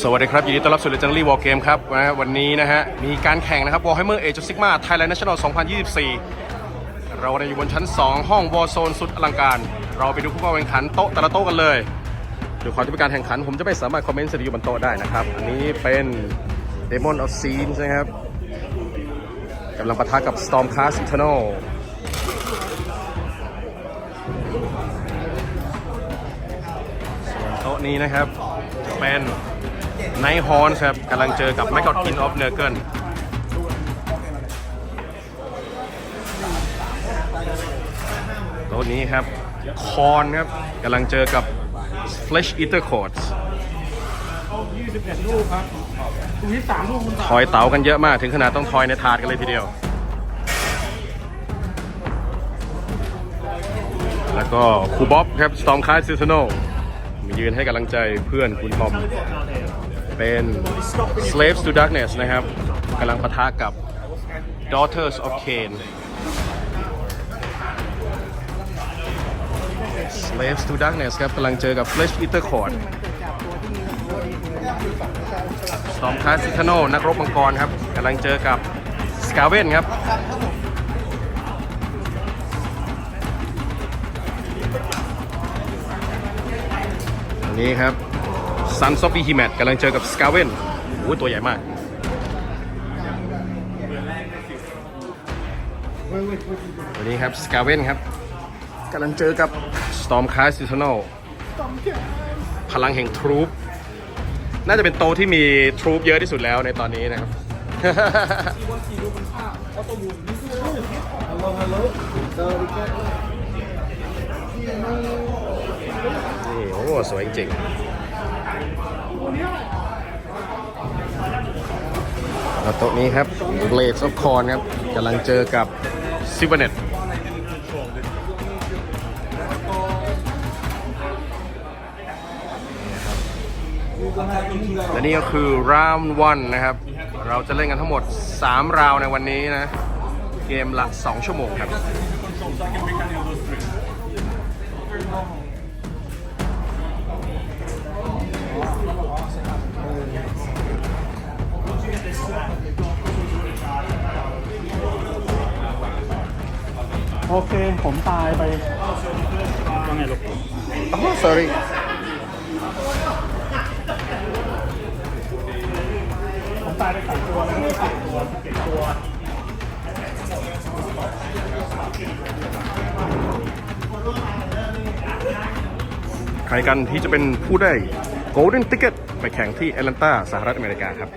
สวัสดีครับ ยินดีต้อนรับสู่เดจังลี่วอลเกมครับนะฮะวันนี้นะฮะ มีการแข่งนะครับ Warhammer Age of Sigma Thailand National 2024 เราอยู่บนชั้น 2 ห้องวอลโซนสุดอลังการ เราไปดูผู้เข้าแข่งขันโต๊ะแต่ละโต๊ะกันเลยดูความที่เป็นการแข่งขัน ผมจะไม่สามารถคอมเมนต์สถิติอยู่บนโต๊ะได้นะครับ อันนี้เป็น Demon of Scenes นะครับกำลังปะทะกับ Stormcast Eternal ต๊ะนี้นะครับ เป็นไนท์ฮอนครับกำลังเจอกับแมกกอดกินออฟเนอร์เกิลโต๊ะนี้ครับคอนครับกำลังเจอกับ Flesh Eater c o r d s 21ลูกครับตรงนี้3ลูกคุณทอยเต๋ากันเยอะมากถึงขนาดต้องทอยในถาดกันเลยทีเดียว แล้วก็คูบ๊อบครับ Stormcast Seasonal มายืนให้กำลังใจเพื่อนคุณทอม เป็น Slaves to Darkness นะครับกำลังปะทะกับ Daughters of Cain Slaves to Darkness ครับกำลังเจอกับ Flesh Eater Court Stormcast Eternal นักรบมังกรครับกำลังเจอกับ Skaven ครับ นี้ครับ Sons of Behemoth กำลังเจอกับ Skaven โอ้ยตัวใหญ่มากวันนี้ครับ Skaven ครับกำลังเจอกับ Stormcast Eternal พลังแห่งทรูป น่าจะเป็นโตที่มีทรูปเยอะที่สุดแล้วในตอนนี้นะครับนี่โอ้สวยจริงแล้วโต๊ะนี้ครับ Blades of Corn ครับกำลังเจอกับ s i v e r n e t และนี่ก็คือ round one นะครับ เราจะเล่นกันทั้งหมด 3 ราวในวันนี้นะ เกมละ 2 ชั่วโมงครับ โอเค ผมตายไปยังไงลูก Oh sorry ผมตายไปสามตัวแล้วก็สิบตัวสิบเอ็ดตัวใครกันที่จะเป็นผู้ได้ Golden Ticket ไปแข่งที่แอตแลนตาสหรัฐอเมริกาครับ